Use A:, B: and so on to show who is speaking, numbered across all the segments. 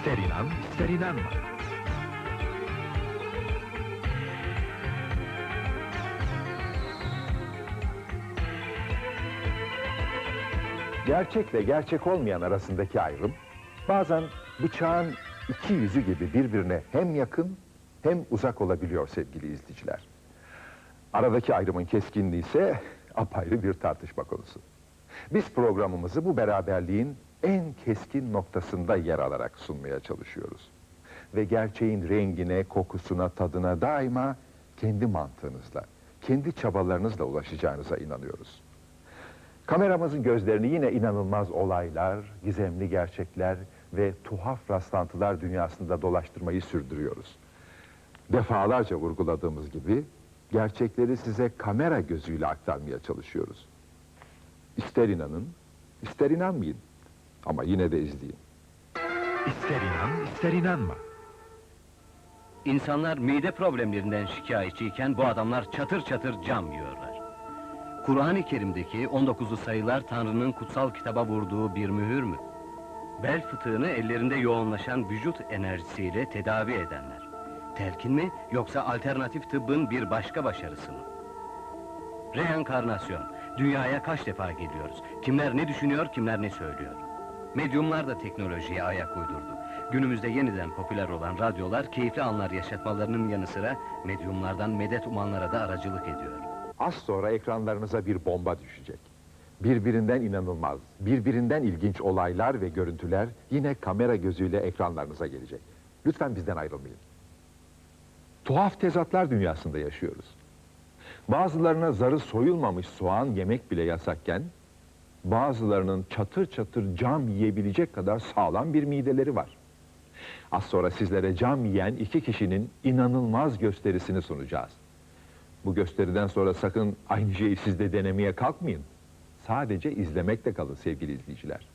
A: İster inan, ister inanma.
B: Gerçekle gerçek olmayan arasındaki ayrım, bazen bıçağın iki yüzü gibi birbirine hem yakın hem uzak olabiliyor sevgili izleyiciler. Aradaki ayrımın keskinliği ise apayrı bir tartışma konusu. Biz programımızı bu beraberliğin en keskin noktasında yer alarak sunmaya çalışıyoruz. Ve gerçeğin rengine, kokusuna, tadına daima kendi mantığınızla, kendi çabalarınızla ulaşacağınıza inanıyoruz. Kameramızın gözlerini yine inanılmaz olaylar, gizemli gerçekler ve tuhaf rastlantılar dünyasında dolaştırmayı sürdürüyoruz. Defalarca vurguladığımız gibi gerçekleri size kamera gözüyle aktarmaya çalışıyoruz. İster inanın, ister inanmayın. Ama yine de izleyin.
A: İster inan, ister inanma.
C: İnsanlar mide problemlerinden şikayetçiyken bu adamlar çatır çatır cam yiyorlar. Kur'an-ı Kerim'deki 19'lu sayılar Tanrı'nın kutsal kitaba vurduğu bir mühür mü? Bel fıtığını ellerinde yoğunlaşan vücut enerjisiyle tedavi edenler. Telkin mi yoksa alternatif tıbbın bir başka başarısı mı? Reenkarnasyon. Dünyaya kaç defa geliyoruz? Kimler ne düşünüyor, kimler ne söylüyor? Medyumlar da teknolojiye ayak uydurdu. Günümüzde yeniden popüler olan radyolar keyifli anlar yaşatmalarının yanı sıra medyumlardan medet umanlara da aracılık ediyor.
B: Az sonra ekranlarınıza bir bomba düşecek. Birbirinden inanılmaz, birbirinden ilginç olaylar ve görüntüler yine kamera gözüyle ekranlarınıza gelecek. Lütfen bizden ayrılmayın. Tuhaf tezatlar dünyasında yaşıyoruz. Bazılarına zarı soyulmamış soğan yemek bile yasakken, bazılarının çatır çatır cam yiyebilecek kadar sağlam bir mideleri var. Az sonra sizlere cam yiyen iki kişinin inanılmaz gösterisini sunacağız. Bu gösteriden sonra sakın aynı şeyi siz de denemeye kalkmayın. Sadece izlemekte kalın sevgili izleyiciler.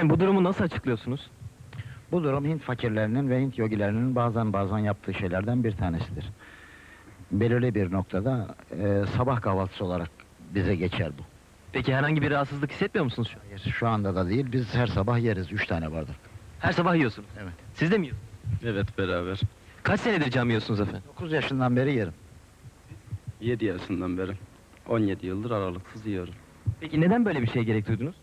D: Efendim bu durumu nasıl açıklıyorsunuz?
E: Bu durum Hint fakirlerinin ve Hint yogilerinin bazen bazen yaptığı şeylerden bir tanesidir. Belirli bir noktada e, sabah kahvaltısı olarak bize geçer bu.
D: Peki herhangi bir rahatsızlık hissetmiyor musunuz şu an?
E: Hayır, Şu anda da değil, biz her sabah yeriz üç tane bardak.
D: Her sabah yiyorsunuz.
E: Evet.
D: Siz de mi yiyorsunuz?
F: Evet beraber.
D: Kaç senedir cam yiyorsunuz efendim?
E: 9 yaşından beri yerim.
F: 7 yaşından beri. 17 yıldır aralıksız yiyorum.
D: Peki neden böyle bir şeye gerek duydunuz?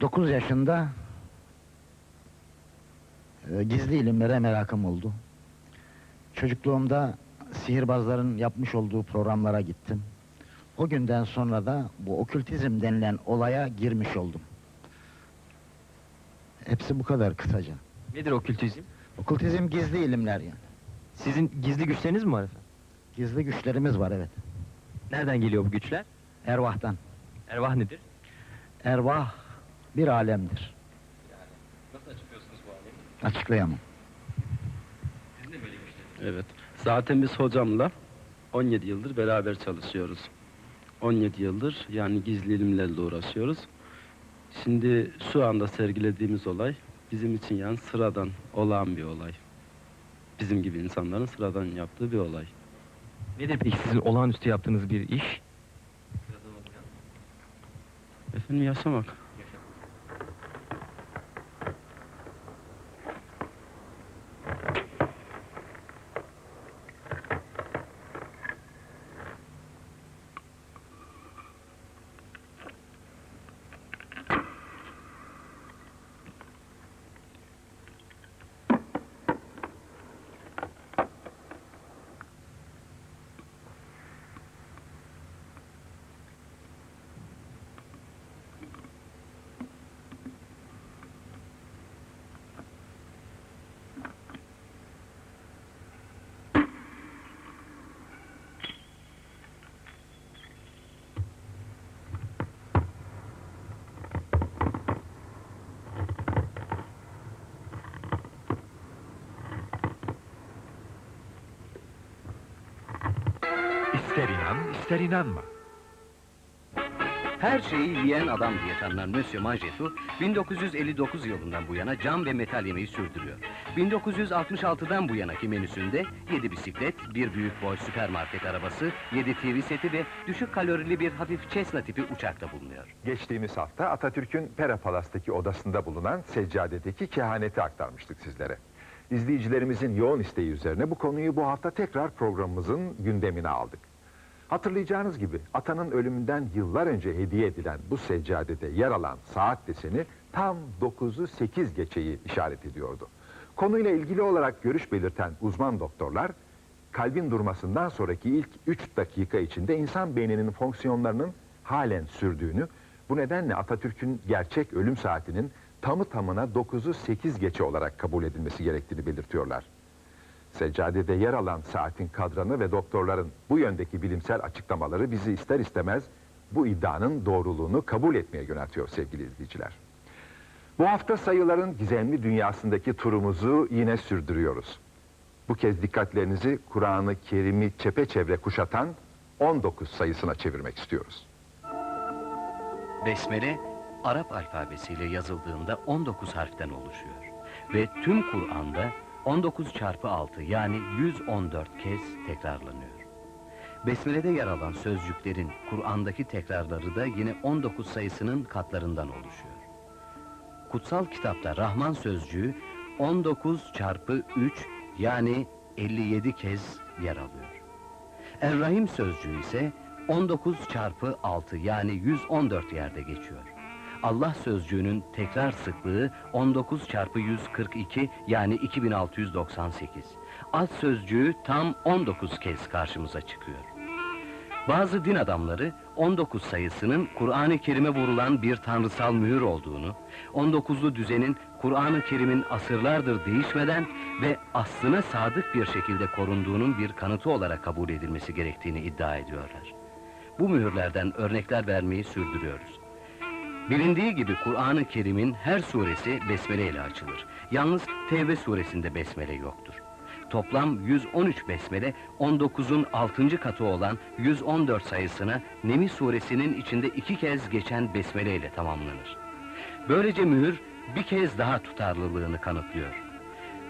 E: 9 yaşında e, gizli ilimlere merakım oldu. Çocukluğumda sihirbazların yapmış olduğu programlara gittim. O günden sonra da bu okültizm denilen olaya girmiş oldum. Hepsi bu kadar kısaca.
D: Nedir okültizm?
E: Okültizm gizli ilimler yani.
D: Sizin gizli güçleriniz mi var efendim?
E: Gizli güçlerimiz var evet.
D: Nereden geliyor bu güçler?
E: Ervahtan.
D: Ervah nedir?
E: Ervah bir alemdir.
D: Nasıl açıklıyorsunuz bu alemi?
E: Açıklayamam.
F: Evet. Zaten biz hocamla 17 yıldır beraber çalışıyoruz. 17 yıldır yani gizli ilimlerle uğraşıyoruz. Şimdi şu anda sergilediğimiz olay bizim için yani sıradan olağan bir olay. Bizim gibi insanların sıradan yaptığı bir olay.
D: Nedir peki sizin olağanüstü yaptığınız bir iş?
F: Efendim yaşamak.
A: İster inan, ister inanma.
C: Her şeyi yiyen adam diye tanınan Monsieur Mangetou, 1959 yılından bu yana cam ve metal yemeği sürdürüyor. 1966'dan bu yanaki menüsünde 7 bisiklet, bir büyük boy süpermarket arabası, 7 TV seti ve düşük kalorili bir hafif Cessna tipi uçakta bulunuyor.
B: Geçtiğimiz hafta Atatürk'ün Pera Palas'taki odasında bulunan seccadedeki kehaneti aktarmıştık sizlere. İzleyicilerimizin yoğun isteği üzerine bu konuyu bu hafta tekrar programımızın gündemine aldık. Hatırlayacağınız gibi atanın ölümünden yıllar önce hediye edilen bu seccadede yer alan saat deseni tam 9'u 8 geçeyi işaret ediyordu. Konuyla ilgili olarak görüş belirten uzman doktorlar, kalbin durmasından sonraki ilk 3 dakika içinde insan beyninin fonksiyonlarının halen sürdüğünü, bu nedenle Atatürk'ün gerçek ölüm saatinin tamı tamına 9'u 8 geçe olarak kabul edilmesi gerektiğini belirtiyorlar. Seccadede yer alan saatin kadranı ve doktorların bu yöndeki bilimsel açıklamaları bizi ister istemez bu iddianın doğruluğunu kabul etmeye yöneltiyor sevgili izleyiciler. Bu hafta sayıların gizemli dünyasındaki turumuzu yine sürdürüyoruz. Bu kez dikkatlerinizi Kur'an-ı Kerim'i çepeçevre kuşatan 19 sayısına çevirmek istiyoruz.
C: Besmele, Arap alfabesiyle yazıldığında 19 harften oluşuyor. Ve tüm Kur'an'da 19 çarpı 6 yani 114 kez tekrarlanıyor. Besmele'de yer alan sözcüklerin Kur'an'daki tekrarları da yine 19 sayısının katlarından oluşuyor. Kutsal kitapta Rahman sözcüğü 19 çarpı 3 yani 57 kez yer alıyor. Er-Rahim sözcüğü ise 19 çarpı 6 yani 114 yerde geçiyor. Allah sözcüğünün tekrar sıklığı 19 çarpı 142 yani 2698. Az sözcüğü tam 19 kez karşımıza çıkıyor. Bazı din adamları 19 sayısının Kur'an-ı Kerim'e vurulan bir tanrısal mühür olduğunu, 19'lu düzenin Kur'an-ı Kerim'in asırlardır değişmeden ve aslına sadık bir şekilde korunduğunun bir kanıtı olarak kabul edilmesi gerektiğini iddia ediyorlar. Bu mühürlerden örnekler vermeyi sürdürüyoruz. Bilindiği gibi Kur'an-ı Kerim'in her suresi besmele ile açılır. Yalnız Tevbe suresinde besmele yoktur. Toplam 113 besmele 19'un 6. katı olan 114 sayısına Nemi suresinin içinde iki kez geçen besmele ile tamamlanır. Böylece mühür bir kez daha tutarlılığını kanıtlıyor.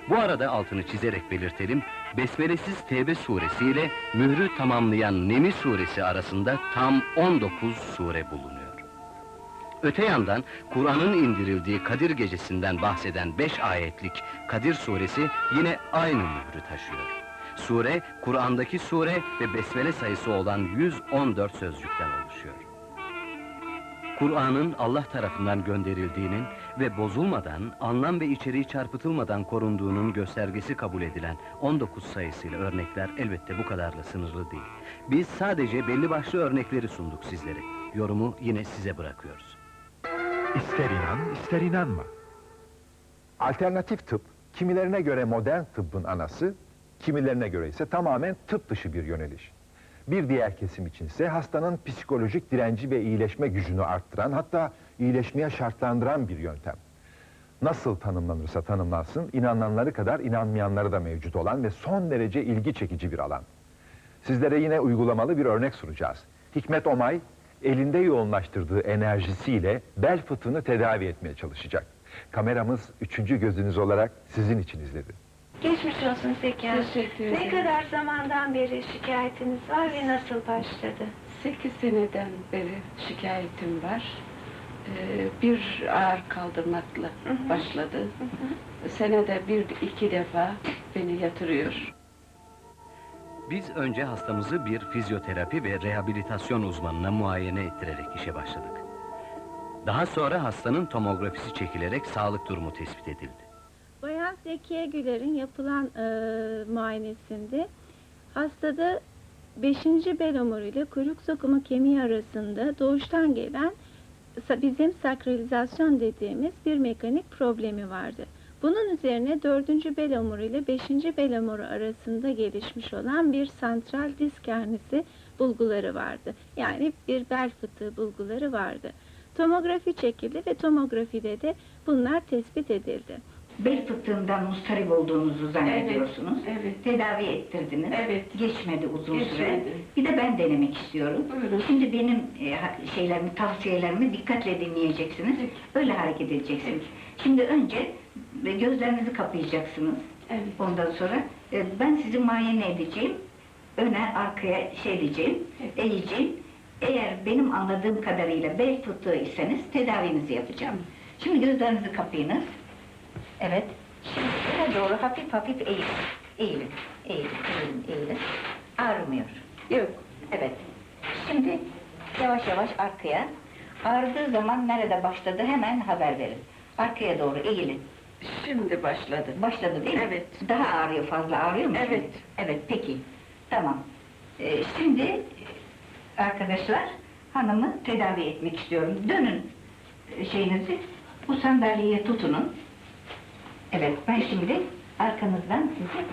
C: Bu arada altını çizerek belirtelim, Besmelesiz Tevbe suresi ile mührü tamamlayan Nemi suresi arasında tam 19 sure bulunuyor. Öte yandan Kur'an'ın indirildiği Kadir gecesinden bahseden 5 ayetlik Kadir suresi yine aynı mührü taşıyor. Sure, Kur'an'daki sure ve besmele sayısı olan 114 sözcükten oluşuyor. Kur'an'ın Allah tarafından gönderildiğinin ve bozulmadan, anlam ve içeriği çarpıtılmadan korunduğunun göstergesi kabul edilen 19 sayısıyla örnekler elbette bu kadarla sınırlı değil. Biz sadece belli başlı örnekleri sunduk sizlere. Yorumu yine size bırakıyoruz.
A: İster inan, ister inanma.
B: Alternatif tıp, kimilerine göre modern tıbbın anası, kimilerine göre ise tamamen tıp dışı bir yöneliş. Bir diğer kesim içinse hastanın psikolojik direnci ve iyileşme gücünü arttıran, hatta iyileşmeye şartlandıran bir yöntem. nasıl tanımlanırsa tanımlansın, inananları kadar inanmayanları da mevcut olan ve son derece ilgi çekici bir alan. Sizlere yine uygulamalı bir örnek sunacağız. Hikmet Omay, elinde yoğunlaştırdığı enerjisiyle bel fıtığını tedavi etmeye çalışacak. Kameramız üçüncü gözünüz olarak sizin için izledi.
G: Geçmiş olsun Zeki Hanım.
H: Teşekkür
G: Ne
H: ederim.
G: kadar zamandan beri şikayetiniz var ve nasıl başladı?
H: 8 seneden beri şikayetim var. Ee, bir ağır kaldırmakla
G: hı.
H: başladı. Senede bir iki defa beni yatırıyor.
C: Biz önce hastamızı bir fizyoterapi ve rehabilitasyon uzmanına muayene ettirerek işe başladık. Daha sonra hastanın tomografisi çekilerek sağlık durumu tespit edildi.
G: Bayan Zekiye Güler'in yapılan e, muayenesinde hastada 5. bel omuru ile kuyruk sokumu kemiği arasında doğuştan gelen bizim sakralizasyon dediğimiz bir mekanik problemi vardı. Bunun üzerine 4. bel omuru ile 5. bel omuru arasında gelişmiş olan bir santral disk hernisi bulguları vardı. Yani bir bel fıtığı bulguları vardı. Tomografi çekildi ve tomografide de bunlar tespit edildi.
I: Bel fıtığından mustarip olduğunuzu zannediyorsunuz.
H: Evet, evet.
I: Tedavi ettirdiniz.
H: Evet.
I: Geçmedi uzun süre.
H: Geçmedi.
I: Bir de ben denemek istiyorum.
H: Buyurun.
I: Şimdi benim e, şeylerimi, tavsiyelerimi dikkatle dinleyeceksiniz.
H: Peki.
I: Öyle hareket edeceksiniz. Şimdi önce e, gözlerinizi kapayacaksınız.
H: Evet.
I: Ondan sonra e, ben sizi muayene edeceğim. Öne arkaya şey diyeceğim,
H: Peki.
I: eğeceğim. Eğer benim anladığım kadarıyla bel fıtığı iseniz tedavinizi yapacağım. Şimdi gözlerinizi kapayınız. Evet. Şimdi öne doğru hafif hafif eğilin. Eğilin. Eğilin, eğilin, eğilin. Ağrımıyor.
H: Yok.
I: Evet. Şimdi yavaş yavaş arkaya. Ağrıdığı zaman nerede başladı hemen haber verin. Arkaya doğru eğilin.
H: Şimdi başladı.
I: Başladı değil mi?
H: Evet.
I: Daha ağrıyor, fazla ağrıyor mu?
H: Evet.
I: şimdi? Evet, peki. Tamam. Ee, şimdi arkadaşlar hanımı tedavi etmek istiyorum. Dönün e, şeyinizi, bu sandalyeye tutunun. Evet, ben şimdi arkanızdan sizi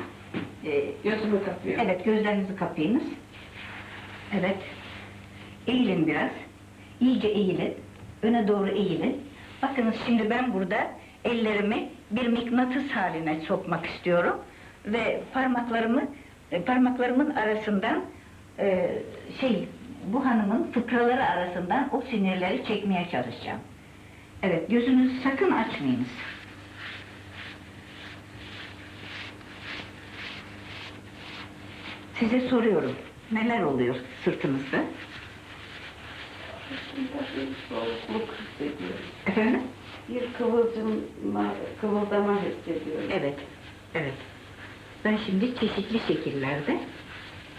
I: e,
H: Gözümü kapıyorum.
I: Evet, gözlerinizi kapayınız. Evet. Eğilin biraz. İyice eğilin. Öne doğru eğilin. Bakınız şimdi ben burada ellerimi bir mıknatıs haline sokmak istiyorum. Ve parmaklarımı, e, parmaklarımın arasından e, şey, bu hanımın fıkraları arasından o sinirleri çekmeye çalışacağım. Evet, gözünüzü sakın açmayınız. Size soruyorum. Neler oluyor sırtınızda? Efendim?
H: Bir kıvılcıma, kıvıldama hissediyorum.
I: Evet. Evet. Ben şimdi çeşitli şekillerde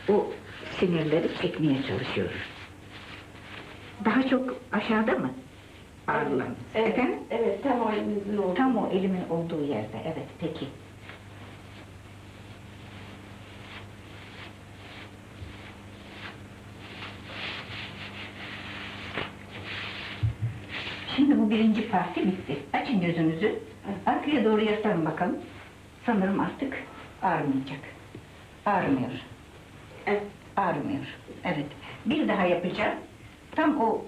I: o sinirleri çekmeye çalışıyorum. Daha çok aşağıda mı? Ağrılarınız.
H: Evet,
I: Efendim?
H: evet, tam o elinizin olduğu.
I: Tam o elimin olduğu yerde. Evet, peki. Şimdi bu birinci parti bitti. Açın gözünüzü. Arkaya doğru yaslanın bakalım. Sanırım artık ağrımayacak. Ağrımıyor.
H: Evet.
I: Ağrımıyor. Evet. Bir daha yapacağım. Tam o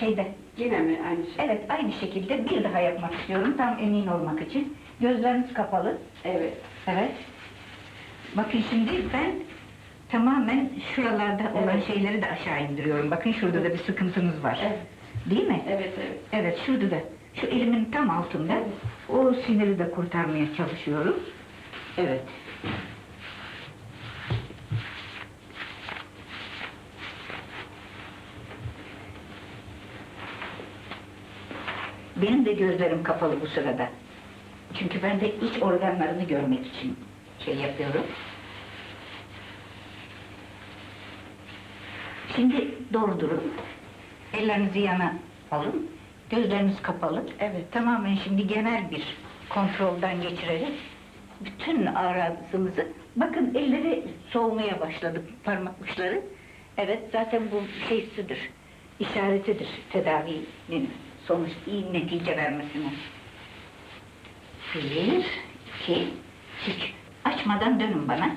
I: şeyde
H: Yine mi aynı şey?
I: Evet, aynı şekilde bir daha yapmak istiyorum, tam emin olmak için. Gözleriniz kapalı.
H: Evet.
I: Evet. Bakın şimdi ben tamamen şuralarda olan
H: Evet.
I: şeyleri de aşağı indiriyorum. Bakın şurada da bir sıkıntınız var.
H: Evet.
I: Değil mi?
H: Evet, evet.
I: Evet, şurada da. Şu elimin tam altında. O siniri de kurtarmaya çalışıyorum. Evet. Benim de gözlerim kapalı bu sırada. Çünkü ben de iç organlarını görmek için şey yapıyorum. Şimdi doğru durun. Ellerinizi yana alın. Gözleriniz kapalı.
H: Evet.
I: Tamamen şimdi genel bir kontrolden geçirerek bütün ağrımızı bakın elleri soğumaya başladı parmak uçları. Evet zaten bu şeysidir. işaretidir tedavinin sonuç iyi netice vermesinin. Bir, iki, üç. Açmadan dönün bana.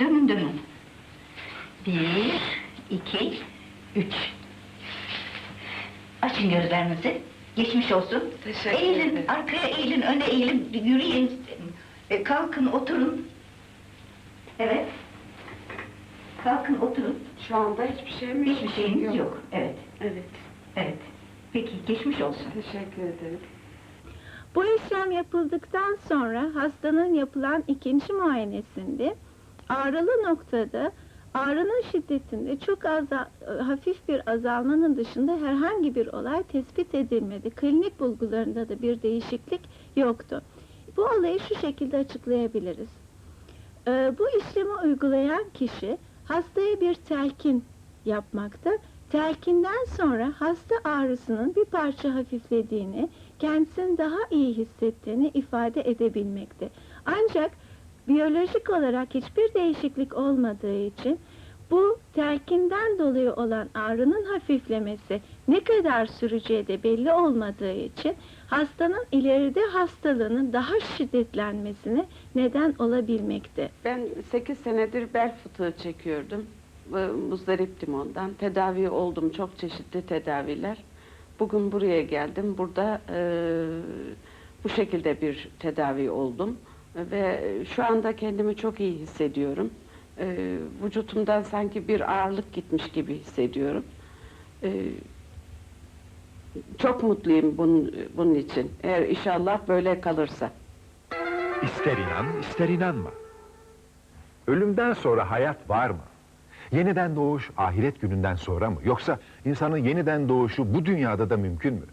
I: Dönün dönün. Bir, iki, üç. Açın gözlerinizi. Geçmiş olsun.
H: Teşekkür
I: eğilin,
H: ederim.
I: arkaya eğilin, öne eğilin, yürüyün. E, kalkın, oturun. Evet. Kalkın, oturun.
H: Şu anda hiçbir şeyim yok.
I: Hiçbir şeyiniz yok. Evet,
H: Evet.
I: evet. Peki, geçmiş olsun.
H: Teşekkür ederim.
G: Bu işlem yapıldıktan sonra hastanın yapılan ikinci muayenesinde ağrılı noktada ağrının şiddetinde çok az hafif bir azalmanın dışında herhangi bir olay tespit edilmedi. Klinik bulgularında da bir değişiklik yoktu. Bu olayı şu şekilde açıklayabiliriz. Ee, bu işlemi uygulayan kişi hastaya bir telkin yapmakta. Telkinden sonra hasta ağrısının bir parça hafiflediğini, kendisini daha iyi hissettiğini ifade edebilmekte. Ancak biyolojik olarak hiçbir değişiklik olmadığı için bu telkinden dolayı olan ağrının hafiflemesi ne kadar süreceği de belli olmadığı için hastanın ileride hastalığının daha şiddetlenmesine neden olabilmekte.
H: Ben 8 senedir bel fıtığı çekiyordum. Muzdariptim ondan. Tedavi oldum. Çok çeşitli tedaviler. Bugün buraya geldim. Burada eee, bu şekilde bir tedavi oldum. Ve şu anda kendimi çok iyi hissediyorum. Eee vücutumdan sanki bir ağırlık gitmiş gibi hissediyorum. Eee, çok mutluyum bunun, bunun için. Eğer inşallah böyle kalırsa.
A: İster inan, ister inanma.
B: Ölümden sonra hayat var mı? Yeniden doğuş ahiret gününden sonra mı? Yoksa insanın yeniden doğuşu bu dünyada da mümkün mü?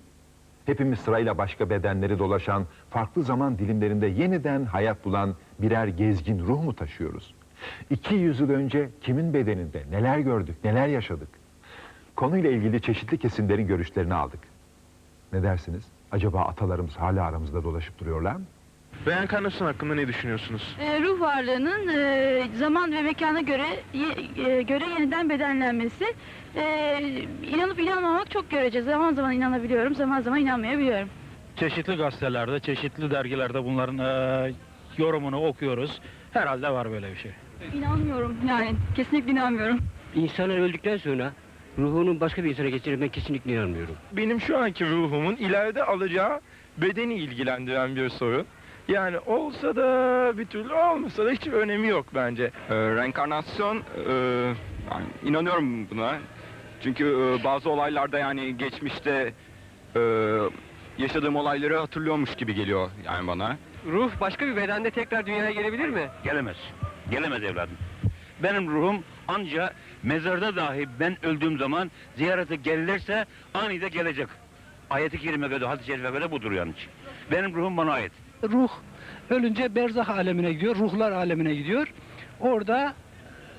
B: Hepimiz sırayla başka bedenleri dolaşan, farklı zaman dilimlerinde yeniden hayat bulan birer gezgin ruh mu taşıyoruz? 200 yıl önce kimin bedeninde neler gördük, neler yaşadık? Konuyla ilgili çeşitli kesimlerin görüşlerini aldık. Ne dersiniz? Acaba atalarımız hala aramızda dolaşıp duruyorlar mı?
J: Reenkarnasyon hakkında ne düşünüyorsunuz?
K: Ee, ruh varlığının e, zaman ve mekana göre ye- e, göre yeniden bedenlenmesi. E, inanıp inanmamak çok görece. Zaman zaman inanabiliyorum, zaman zaman inanmayabiliyorum.
J: Çeşitli gazetelerde, çeşitli dergilerde bunların eee, yorumunu okuyoruz. Herhalde var böyle bir şey.
K: İnanmıyorum yani, kesinlikle inanmıyorum.
C: İnsanlar öldükten sonra ruhunun başka bir insana geçirmek ben kesinlikle inanmıyorum.
J: Benim şu anki ruhumun ileride alacağı bedeni ilgilendiren bir sorun. Yani olsa da bir türlü olmasa da hiç önemi yok bence.
L: reenkarnasyon e, yani inanıyorum buna. Çünkü e, bazı olaylarda yani geçmişte e, yaşadığım olayları hatırlıyormuş gibi geliyor yani bana.
C: Ruh başka bir bedende tekrar dünyaya gelebilir mi?
M: Gelemez. Gelemez evladım. Benim ruhum anca mezarda dahi ben öldüğüm zaman ziyarete gelirlerse anide gelecek. Ayet-i kerime ve de hadis-i şerife göre budur yani. Benim ruhum bana ait.
F: Ruh ölünce berzah alemine gidiyor, ruhlar alemine gidiyor. Orada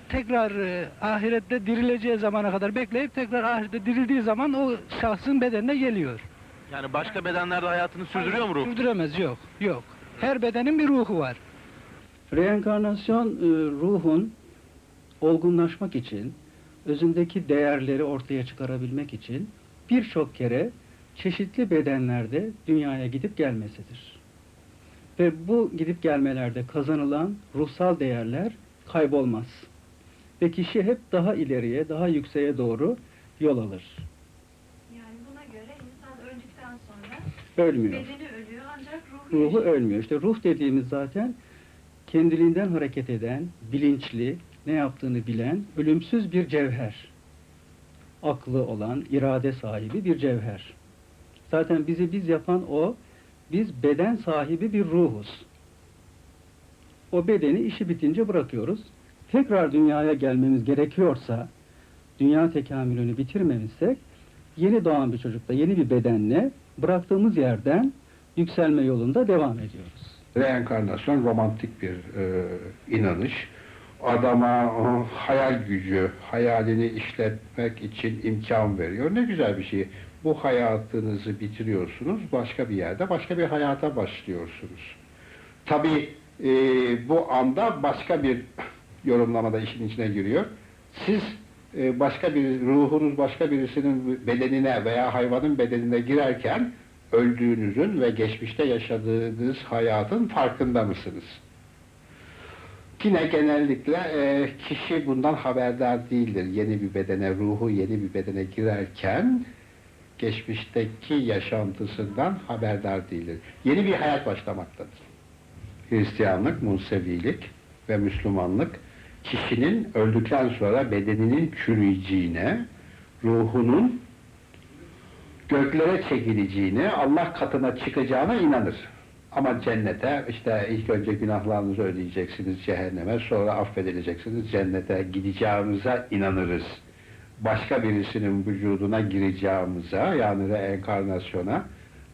F: tekrar e, ahirette dirileceği zamana kadar bekleyip tekrar ahirette dirildiği zaman o şahsın bedenine geliyor.
J: Yani başka bedenlerde hayatını sürdürüyor mu ruh?
F: Sürdüremez, yok, yok. Her bedenin bir ruhu var.
N: Reenkarnasyon e, ruhun olgunlaşmak için, özündeki değerleri ortaya çıkarabilmek için birçok kere çeşitli bedenlerde dünyaya gidip gelmesidir. Ve bu gidip gelmelerde kazanılan ruhsal değerler kaybolmaz. Ve kişi hep daha ileriye, daha yükseğe doğru yol alır.
K: Yani buna göre insan öldükten sonra
N: Ölmüyor.
K: ölüyor ancak
N: Ruhu ölmüyor. İşte ruh dediğimiz zaten kendiliğinden hareket eden, bilinçli, ne yaptığını bilen, ölümsüz bir cevher. Aklı olan, irade sahibi bir cevher. Zaten bizi biz yapan o, biz beden sahibi bir ruhuz. O bedeni işi bitince bırakıyoruz. Tekrar dünyaya gelmemiz gerekiyorsa, dünya tekamülünü bitirmemişsek, yeni doğan bir çocukla, yeni bir bedenle bıraktığımız yerden yükselme yolunda devam ediyoruz.
O: Reenkarnasyon romantik bir e, inanış. Adama o, hayal gücü, hayalini işletmek için imkan veriyor. Ne güzel bir şey. Bu hayatınızı bitiriyorsunuz, başka bir yerde, başka bir hayata başlıyorsunuz. Tabii e, bu anda başka bir yorumlamada işin içine giriyor. Siz e, başka bir, ruhunuz başka birisinin bedenine veya hayvanın bedenine girerken öldüğünüzün ve geçmişte yaşadığınız hayatın farkında mısınız? Yine genellikle e, kişi bundan haberdar değildir. Yeni bir bedene, ruhu yeni bir bedene girerken geçmişteki yaşantısından haberdar değildir. Yeni bir hayat başlamaktadır. Hristiyanlık, Musevilik ve Müslümanlık kişinin öldükten sonra bedeninin çürüyeceğine, ruhunun göklere çekileceğine, Allah katına çıkacağına inanır. Ama cennete işte ilk önce günahlarınızı ödeyeceksiniz cehenneme, sonra affedileceksiniz cennete gideceğimize inanırız. Başka birisinin vücuduna gireceğimize yani reenkarnasyona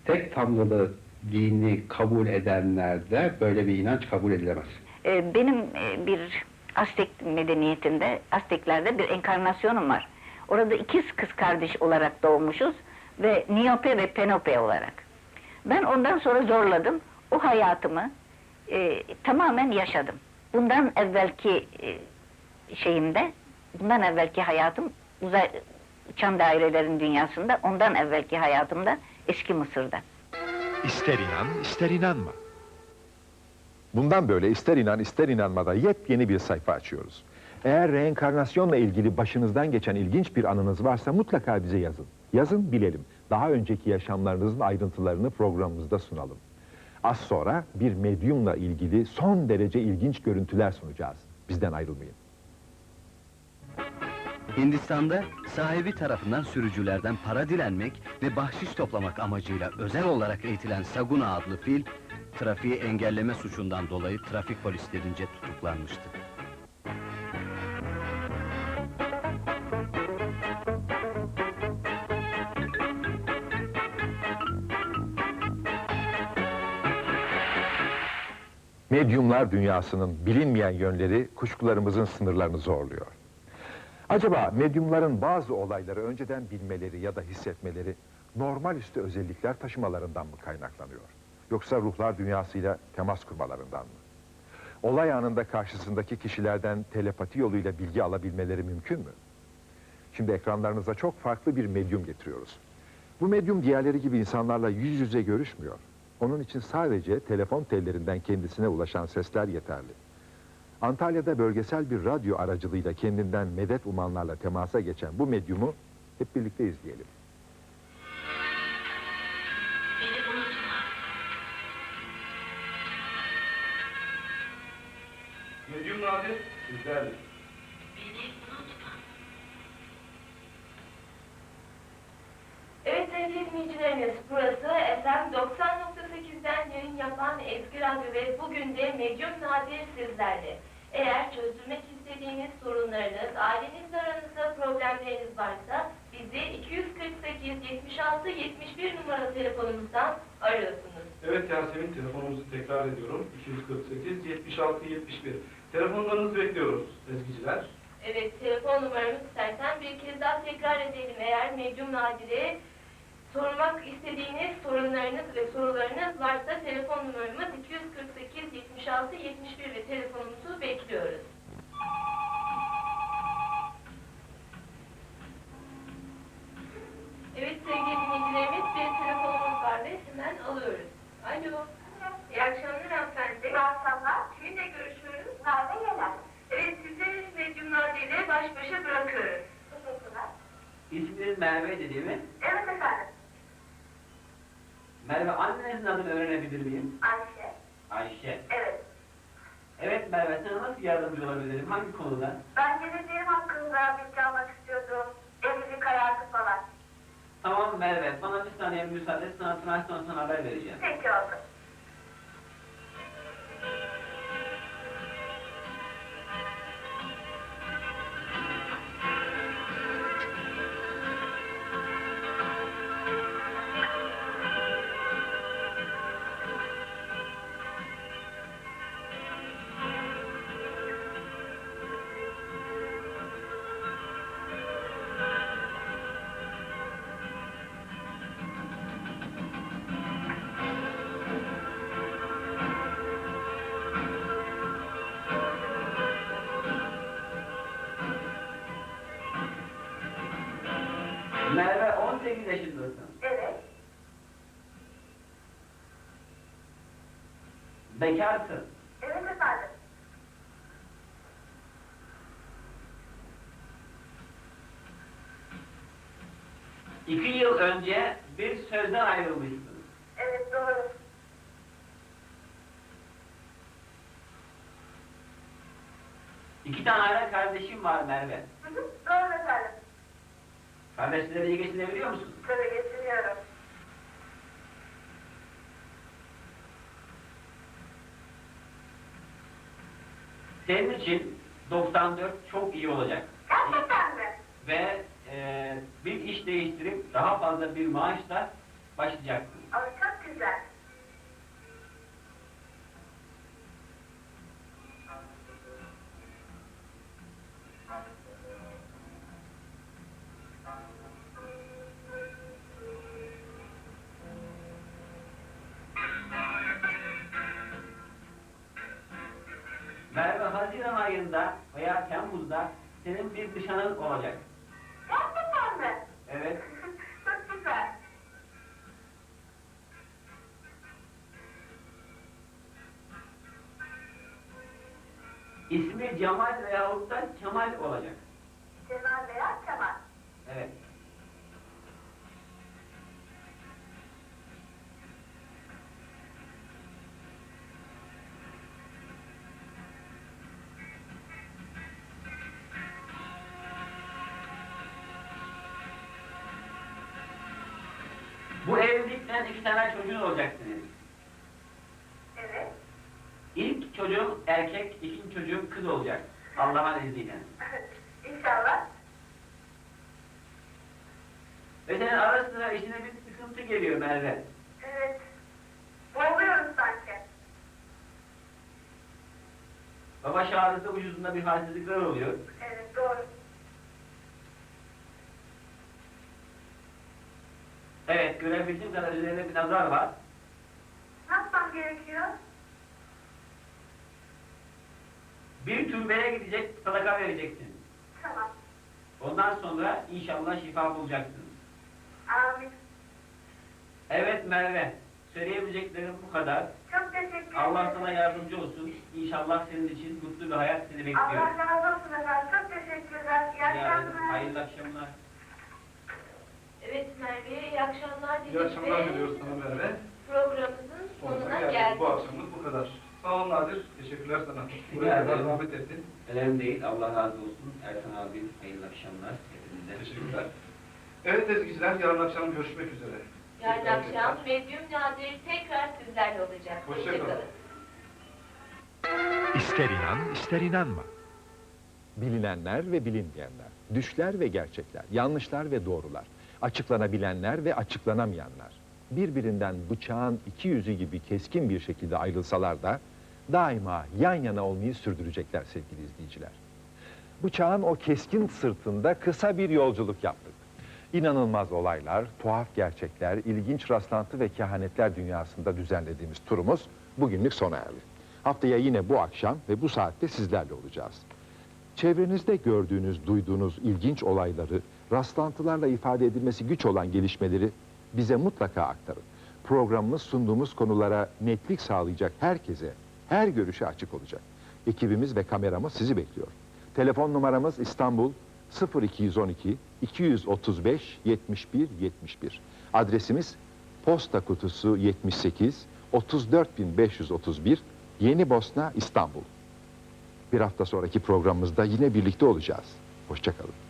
O: tek tanrılı dini kabul edenlerde böyle bir inanç kabul edilemez.
I: Ee, benim e, bir Aztek medeniyetinde, Azteklerde bir enkarnasyonum var. Orada ikiz kız kardeş olarak doğmuşuz ve Niope ve Penope olarak. Ben ondan sonra zorladım. O hayatımı e, tamamen yaşadım. Bundan evvelki e, şeyimde, bundan evvelki hayatım uzay uçan dairelerin dünyasında, ondan evvelki hayatımda eski Mısır'da.
A: İster inan, ister inanma.
B: Bundan böyle ister inan ister inanmada yepyeni bir sayfa açıyoruz. Eğer reenkarnasyonla ilgili başınızdan geçen ilginç bir anınız varsa mutlaka bize yazın. Yazın bilelim. Daha önceki yaşamlarınızın ayrıntılarını programımızda sunalım. Az sonra bir medyumla ilgili son derece ilginç görüntüler sunacağız. Bizden ayrılmayın.
C: Hindistan'da sahibi tarafından sürücülerden para dilenmek ve bahşiş toplamak amacıyla özel olarak eğitilen Saguna adlı fil, trafiği engelleme suçundan dolayı trafik polislerince tutuklanmıştı.
B: Medyumlar dünyasının bilinmeyen yönleri kuşkularımızın sınırlarını zorluyor. Acaba medyumların bazı olayları önceden bilmeleri ya da hissetmeleri normal üstü özellikler taşımalarından mı kaynaklanıyor? Yoksa ruhlar dünyasıyla temas kurmalarından mı? Olay anında karşısındaki kişilerden telepati yoluyla bilgi alabilmeleri mümkün mü? Şimdi ekranlarınıza çok farklı bir medyum getiriyoruz. Bu medyum diğerleri gibi insanlarla yüz yüze görüşmüyor. Onun için sadece telefon tellerinden kendisine ulaşan sesler yeterli. Antalya'da bölgesel bir radyo aracılığıyla kendinden medet umanlarla temasa geçen bu medyumu hep birlikte izleyelim.
J: Medyum Nadir, sizlerdir.
P: Evet sevgili dinleyicilerimiz, burası FM 90.8'den yayın yapan Ezgi Radyo ve bugün de Medyum Nadir sizlerle. Eğer çözülmek istediğiniz sorunlarınız, ailenizle aranızda problemleriniz varsa bizi 248 76 71 numaralı telefonumuzdan arıyorsunuz.
J: Evet Yasemin, telefonumuzu tekrar ediyorum. 248 76 71. Telefonlarınızı bekliyoruz Ezgiciler.
P: Evet, telefon numaramı istersen bir kez daha tekrar edelim. Eğer Medyum Nadir'e sormak istediğiniz sorunlarınız ve sorularınız varsa telefon numaramız 248 76 71
Q: Bekarsın.
P: Evet efendim.
Q: İki yıl önce bir sözden ayrılmışsınız.
P: Evet doğru.
Q: İki tane ayrı kardeşim var Merve.
P: Hı hı, doğru efendim.
Q: Kardeşleri iyi geçinebiliyor musun?
P: Tabii getiriyorum.
Q: Senin için 94 çok iyi olacak.
P: Gerçekten mi?
Q: Ve e, bir iş değiştirip daha fazla bir maaşla başlayacaksın.
P: Ama çok güzel.
Q: Nişanın olacak.
P: Gerçekten mi?
Q: Evet.
P: çok güzel.
Q: İsmi Cemal veyahut da Kemal olacak.
P: Cemal veya Kemal.
Q: Evet. Evlilikten iki tane çocuğun olacak.
P: Evet.
Q: İlk çocuğun erkek, ikinci çocuğun kız olacak. Allah'ın izniyle.
P: İnşallah.
Q: Ve senin ara sıra işine bir sıkıntı geliyor Merve.
P: Evet. Boğuluyorum sanki.
Q: Babaş ağrısı vücudunda bir halsizlikler oluyor.
P: Evet doğru.
Q: Evet, görebildiğim kadar üzerinde bir nazar var.
P: Ne yapmam gerekiyor?
Q: Bir türbeye gidecek, sadaka vereceksin.
P: Tamam.
Q: Ondan sonra inşallah şifa bulacaksın.
P: Amin.
Q: Evet Merve, söyleyebileceklerim bu kadar.
P: Çok teşekkür ederim.
Q: Allah sana yardımcı olsun. İnşallah senin için mutlu bir hayat seni bekliyor.
P: Allah razı olsun efendim. Çok teşekkürler. İyi akşamlar.
Q: Hayırlı akşamlar.
P: Evet Merve, iyi akşamlar
R: İyi akşamlar diliyoruz sana Merve.
P: Programımızın
R: Sonuna geldik. Bu akşamlık bu kadar. Sağ ol Nadir. Teşekkürler sana. Buraya kadar zahmet ettin.
Q: Önemli değil, Allah razı olsun. Ertan abi, hayırlı akşamlar hepinize.
R: Teşekkürler. Evet ezgiciler, yarın akşam görüşmek üzere.
P: Yarın
R: Tekrar
P: akşam Medyum Nadir tekrar sizlerle olacak.
R: Hoşça kalın.
A: İster inan, ister inanma.
B: Bilinenler ve bilinmeyenler, düşler ve gerçekler, yanlışlar ve doğrular, açıklanabilenler ve açıklanamayanlar, birbirinden bıçağın iki yüzü gibi keskin bir şekilde ayrılsalar da daima yan yana olmayı sürdürecekler sevgili izleyiciler. Bıçağın o keskin sırtında kısa bir yolculuk yaptık. İnanılmaz olaylar, tuhaf gerçekler, ilginç rastlantı ve kehanetler dünyasında düzenlediğimiz turumuz bugünlük sona erdi. Haftaya yine bu akşam ve bu saatte sizlerle olacağız. Çevrenizde gördüğünüz, duyduğunuz ilginç olayları, rastlantılarla ifade edilmesi güç olan gelişmeleri bize mutlaka aktarın. Programımız sunduğumuz konulara netlik sağlayacak herkese, her görüşe açık olacak. Ekibimiz ve kameramız sizi bekliyor. Telefon numaramız İstanbul 0212 235 71 71. Adresimiz Posta Kutusu 78 34531 Yeni Bosna İstanbul. Bir hafta sonraki programımızda yine birlikte olacağız. Hoşçakalın.